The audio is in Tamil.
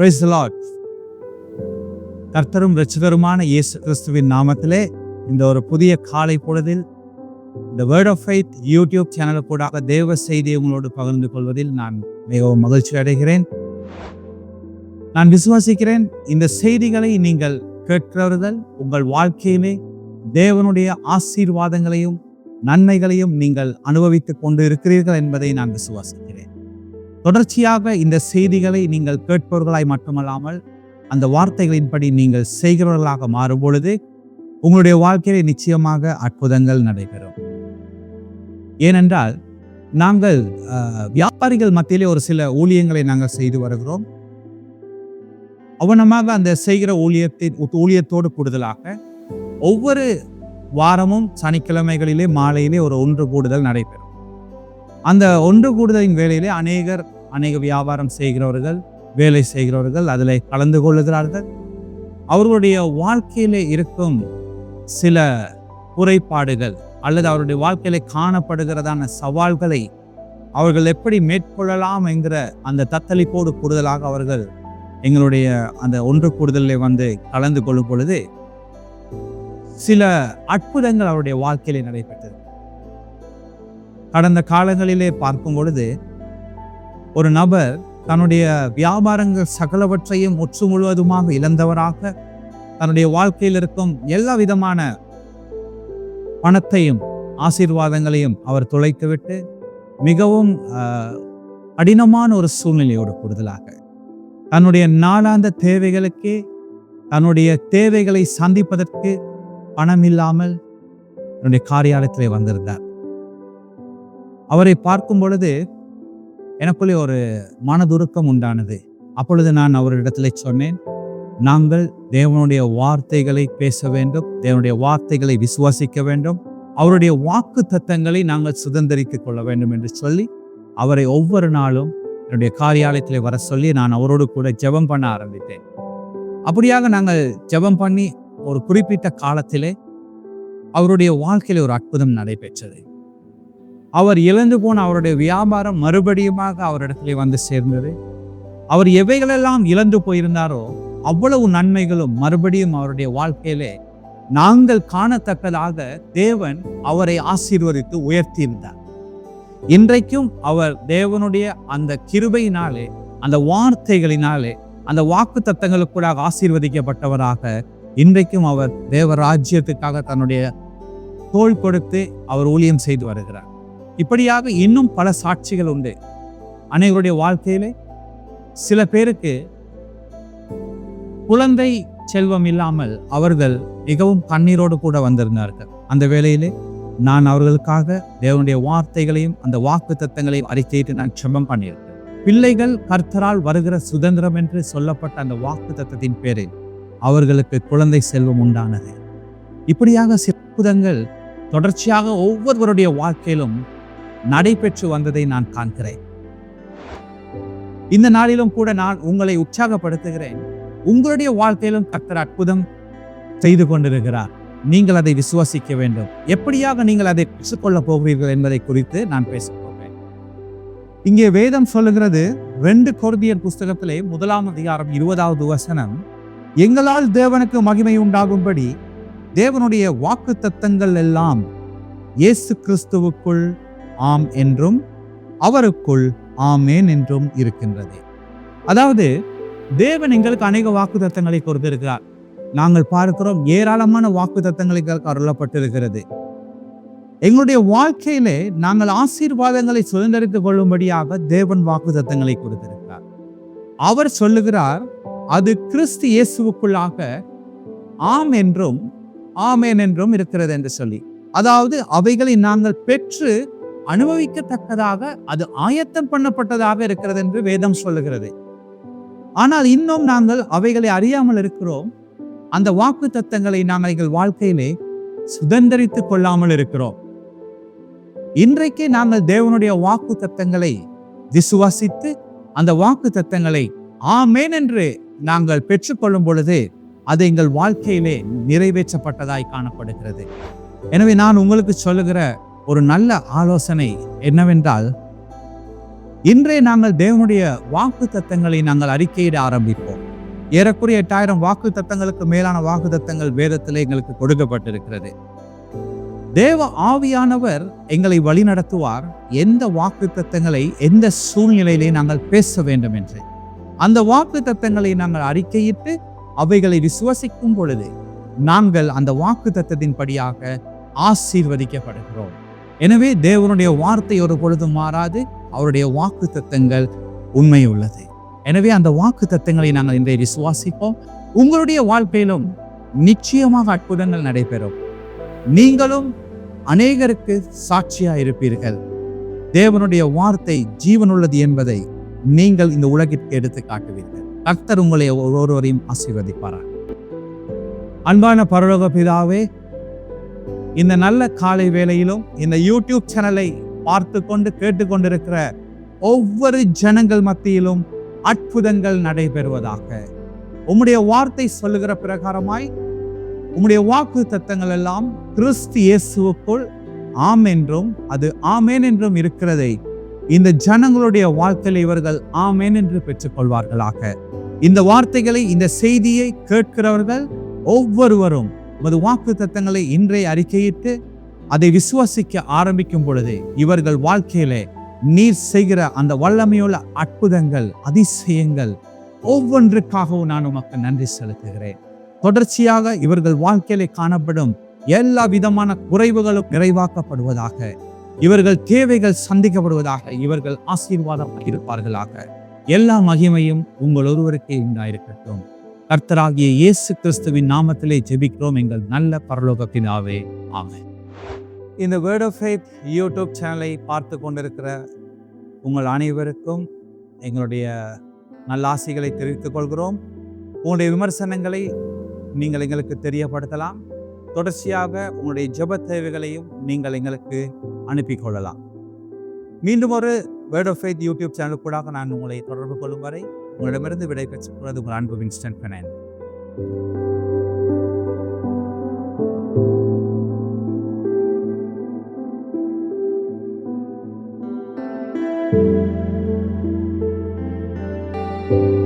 பிரைஸ் லாட் கர்த்தரும் இரட்சகருமான இயேசு கிறிஸ்துவின் நாமத்திலே இந்த ஒரு புதிய காலை பொழுதில் இந்த word of faith YouTube channel கூடாக தேவ செய்தியை உங்களோடு பகிர்ந்து கொள்வதில் நான் மிகவும் மகிழ்ச்சி அடைகிறேன். நான் விசுவாசிக்கிறேன் இந்த செய்திகளை நீங்கள் கேட்கிறவர்கள் உங்கள் வாழ்க்கையிலே தேவனுடைய ஆசீர்வாதங்களையும் நன்மைகளையும் நீங்கள் அனுபவித்துக் கொண்டு இருக்கிறீர்கள் என்பதை நான் விசுவாசிக்கிறேன். தொடர்ச்சியாக இந்த செய்திகளை நீங்கள் கேட்பவர்களாய் மட்டுமல்லாமல் அந்த வார்த்தைகளின்படி நீங்கள் செய்கிறவர்களாக மாறும்பொழுது உங்களுடைய வாழ்க்கையிலே நிச்சயமாக அற்புதங்கள் நடைபெறும். ஏனென்றால் நாங்கள் வியாபாரிகள் மத்தியிலே ஒரு சில ஊழியங்களை நாங்கள் செய்து வருகிறோம். அவனமாக அந்த செய்கிற ஊழியத்தின் ஊழியத்தோடு கூடுதலாக ஒவ்வொரு வாரமும் சனிக்கிழமைகளிலே மாலையிலே ஒரு ஒன்று கூடுதல் நடைபெறும். அந்த ஒன்று கூடுதலின் வேலையிலே அநேகர் அநேக வியாபாரம் செய்கிறவர்கள் வேலை செய்கிறவர்கள் அதில் கலந்து கொள்ளுகிறார்கள். அவர்களுடைய வாழ்க்கையிலே இருக்கும் சில குறைபாடுகள் அல்லது அவருடைய வாழ்க்கையிலே காணப்படுகிறதான சவால்களை அவர்கள் எப்படி மேற்கொள்ளலாம் என்கிற அந்த தத்தளிப்போடு கூடுதலாக அவர்கள் எங்களுடைய அந்த ஒன்று கூடுதலில் வந்து கலந்து கொள்ளும் பொழுது சில அற்புதங்கள் அவருடைய வாழ்க்கையிலே நடைபெற்றது. கடந்த காலங்களிலே பார்க்கும் பொழுது ஒரு நபர் தன்னுடைய வியாபாரங்கள் சகலவற்றையும் முற்று முழுவதுமாக இழந்தவராக தன்னுடைய வாழ்க்கையில் இருக்கும் எல்லா விதமான பணத்தையும் ஆசீர்வாதங்களையும் அவர் துளைத்துவிட்டு மிகவும் கடினமான ஒரு சூழ்நிலையோடு கூடுதலாக தன்னுடைய நாளாந்த தேவைகளுக்கே தன்னுடைய தேவைகளை சந்திப்பதற்கு பணம் இல்லாமல் தன்னுடைய காரியாலயத்திலே வந்திருந்தார். அவரை பார்க்கும் பொழுது எனக்குள்ளே ஒரு மனதுருக்கம் உண்டானது. அப்பொழுது நான் அவரிடத்தில் சொன்னேன் நாங்கள் தேவனுடைய வார்த்தைகளை பேச வேண்டும் தேவனுடைய வார்த்தைகளை விசுவாசிக்க வேண்டும். அவருடைய வாக்கு தத்தங்களை நாங்கள் சுதந்திரித்துக் கொள்ள வேண்டும் என்று சொல்லி அவரை ஒவ்வொரு நாளும் என்னுடைய காரியாலயத்தில் வர சொல்லி நான் அவரோடு கூட ஜெபம் பண்ண ஆரம்பித்தேன். அப்படியாக நாங்கள் ஜெபம் பண்ணி ஒரு குறிப்பிட்ட காலத்திலே அவருடைய வாழ்க்கையில் ஒரு அற்புதம் நடைபெற்றது. அவர் இழந்து போன அவருடைய வியாபாரம் மறுபடியுமாக அவரிடத்துல வந்து சேர்ந்தது. அவர் எவைகளெல்லாம் இழந்து போயிருந்தாரோ அவ்வளவு நன்மைகளும் மறுபடியும் அவருடைய வாழ்க்கையிலே நாங்கள் காணத்தக்கதாக தேவன் அவரை ஆசீர்வதித்து உயர்த்தியிருந்தார். இன்றைக்கும் அவர் தேவனுடைய அந்த கிருபையினாலே அந்த வார்த்தைகளினாலே அந்த வாக்கு தத்தங்களுக்கூடாக ஆசீர்வதிக்கப்பட்டவராக இன்றைக்கும் அவர் தேவ ராஜ்யத்துக்காக தன்னுடைய தோள் கொடுத்து அவர் ஊழியம் செய்து வருகிறார். இப்படியாக இன்னும் பல சாட்சிகள் உண்டு. அனைவருடைய வாழ்க்கையிலே சில பேருக்கு குழந்தை செல்வம் இல்லாமல் அவர்கள் மிகவும் கண்ணீரோடு கூட வந்திருந்தார்கள். அந்த வேளையிலே நான் அவர்களுக்காக தேவனுடைய வார்த்தைகளையும் அந்த வாக்கு தத்தங்களையும் அறிக்கையிட்டு நான் செம்பம் பண்ணியிருக்கேன். பிள்ளைகள் கர்த்தரால் வருகிற சுதந்திரம் என்று சொல்லப்பட்ட அந்த வாக்கு தத்தத்தின் பேரில் அவர்களுக்கு குழந்தை செல்வம் உண்டானது. இப்படியாக சிற்புதங்கள் தொடர்ச்சியாக ஒவ்வொருவருடைய வாழ்க்கையிலும் நடைபெற்று வந்ததை நான் காண்கிறேன். இந்த நாளிலும் கூட நான் உங்களை உற்சாகப்படுத்துகிறேன். உங்களுடைய வாழ்க்கையிலும் கர்த்தர் அற்புதம் செய்து கொண்டிருக்கிறார். நீங்கள் அதை விசுவாசிக்க வேண்டும். எப்படியாக நீங்கள் அதை பெற்றுக்கொள்ளப் போகிறீர்கள் என்பதை குறித்து நான் பேசப் போகிறேன் இங்கே வேதம் சொல்லுகிறது ரெண்டு கொர்தியர் புஸ்தகத்திலே முதலாம் அதிகாரம் இருபதாவது வசனம் எங்களால் தேவனுக்கு மகிமை உண்டாகும்படி தேவனுடைய வாக்கு தத்தங்கள் எல்லாம் இயேசு கிறிஸ்துவுக்குள் ஆம் என்றும் அவருக்குள் ஆமேன் என்றும் இருக்கின்றது. அதாவது தேவன் எங்களுக்கு அநேக வாக்கு தத்தங்களை கொடுத்திருக்கிறார். நாங்கள் பார்க்கிறோம் ஏராளமான வாக்கு தத்தங்களை எங்களுக்கு அருளப்பட்டிருக்கிறது. எங்களுடைய வாழ்க்கையிலே நாங்கள் ஆசீர்வாதங்களை சுதந்திரித்துக் கொள்ளும்படியாக தேவன் வாக்கு தத்தங்களை கொடுத்திருக்கிறார். அவர் சொல்லுகிறார் அது கிறிஸ்து இயேசுவுக்குள்ளாக ஆம் என்றும் ஆமேன் என்றும் இருக்கிறது என்று சொல்லி. அதாவது அவைகளை நாங்கள் பெற்று அனுபவிக்கத்தக்கதாக அது ஆயத்தம் பண்ணப்பட்டதாக இருக்கிறது என்று வேதம் சொல்லுகிறது. ஆனால் இன்னும் நாங்கள் அவைகளை அறியாமல் இருக்கிறோம். அந்த வாக்கு தத்தங்களை நாங்கள் எங்கள் வாழ்க்கையிலே சுதந்திரித்துக் கொள்ளாமல் இருக்கிறோம். இன்றைக்கு நாங்கள் தேவனுடைய வாக்கு தத்தங்களை விசுவாசித்து அந்த வாக்கு தத்தங்களை ஆமேன் என்று நாங்கள் பெற்றுக்கொள்ளும் பொழுது அது எங்கள் வாழ்க்கையிலே நிறைவேற்றப்பட்டதாய் காணப்படுகிறது. எனவே நான் உங்களுக்கு சொல்லுகிற ஒரு நல்ல ஆலோசனை என்னவென்றால் இன்றே நாங்கள் தேவனுடைய வாக்கு தத்தங்களை நாங்கள் அறிக்கையிட ஆரம்பிப்போம். ஏறக்குறைய எட்டாயிரம் வாக்கு தத்தங்களுக்கு மேலான வாக்கு தத்தங்கள் வேதத்தில் எங்களுக்கு கொடுக்கப்பட்டிருக்கிறது. தேவ ஆவியானவர் எங்களை வழிநடத்துவார் எந்த வாக்கு தத்தங்களை எந்த சூழ்நிலையிலே நாங்கள் பேச வேண்டும் என்று அந்த வாக்கு தத்தங்களை நாங்கள் அறிக்கையிட்டு அவைகளை விசுவசிக்கும் பொழுது நாங்கள் அந்த வாக்கு தத்தத்தின்படியாக ஆசீர்வதிக்கப்படுகிறோம். எனவே தேவனுடைய வார்த்தை ஒரு பொழுது மாறாது. அவருடைய வாக்கு தத்தங்கள் உண்மை உள்ளது. எனவே அந்த வாக்கு தத்தங்களை நாங்கள் இன்றைய விசுவாசிப்போம். உங்களுடைய வாழ்க்கையிலும் நிச்சயமாக அற்புதங்கள் நடைபெறும். நீங்களும் அநேகருக்கு சாட்சியா இருப்பீர்கள் தேவனுடைய வார்த்தை ஜீவனுள்ளது என்பதை நீங்கள் இந்த உலகிற்கு எடுத்து காட்டுவீர்கள். கர்த்தர் உங்களை ஒவ்வொருவரையும் ஆசீர்வதிப்பார்கள் அன்பான பரலோக பிதாவே இந்த நல்ல காலை வேளையிலும் இந்த யூடியூப் சேனலை பார்த்து கொண்டு கேட்டுக்கொண்டிருக்கிற ஒவ்வொரு ஜனங்கள் மத்தியிலும் அற்புதங்கள் நடைபெறுவதாக. உம்முடைய வார்த்தை சொல்லுகிற பிரகாரமாய் உம்முடைய வாக்கு தத்தங்கள் எல்லாம் கிறிஸ்து இயேசுவுக்குள் ஆம் என்றும் அது ஆமேன் என்றும் இருக்கிறதை இந்த ஜனங்களுடைய வாழ்க்கையில் இவர்கள் ஆமேன் என்று பெற்றுக்கொள்வார்களாக. இந்த வார்த்தைகளை இந்த செய்தியை கேட்கிறவர்கள் ஒவ்வொருவரும் உமது வாக்கு தத்தங்களை இன்றைய அறிக்கையிட்டு அதை விசுவாசிக்க ஆரம்பிக்கும் பொழுது இவர்கள் வாழ்க்கையிலே நீர் செய்கிற அந்த வல்லமையுள்ள அற்புதங்கள் அதிசயங்கள் ஒவ்வொன்றுக்காகவும் நான் உமக்கு நன்றி செலுத்துகிறேன். தொடர்ச்சியாக இவர்கள் வாழ்க்கையிலே காணப்படும் எல்லா விதமான குறைவுகளும் நிறைவாக்கப்படுவதாக இவர்கள் தேவைகள் சந்திக்கப்படுவதாக இவர்கள் ஆசீர்வாதம் இருப்பார்களாக எல்லா மகிமையும் உங்கள் ஒருவருக்கே உண்டாயிருக்கட்டும். கர்த்தராகிய இயேசு கிறிஸ்துவின் நாமத்திலே ஜெபிக்கிறோம் எங்கள் நல்ல பரலோகத்தினாவே ஆமே இந்த வேர்ட் ஆஃப் ஃபேத் யூடியூப் சேனலை பார்த்து கொண்டிருக்கிற உங்கள் அனைவருக்கும் எங்களுடைய நல்ல ஆசைகளை தெரிவித்துக் கொள்கிறோம். உங்களுடைய விமர்சனங்களை நீங்கள் எங்களுக்கு தெரியப்படுத்தலாம். தொடர்ச்சியாக உங்களுடைய ஜெப தேவைகளையும் நீங்கள் எங்களுக்கு அனுப்பி கொள்ளலாம். மீண்டும் ஒரு word of faith YouTube channel கூட நான் உங்களை தொடர்பு கொள்ளும் வரை உங்களிடமிருந்து விடைபெற்றுக் கொள்வது உங்கள் அன்பு வின்ஸ்டன் பெனன். thank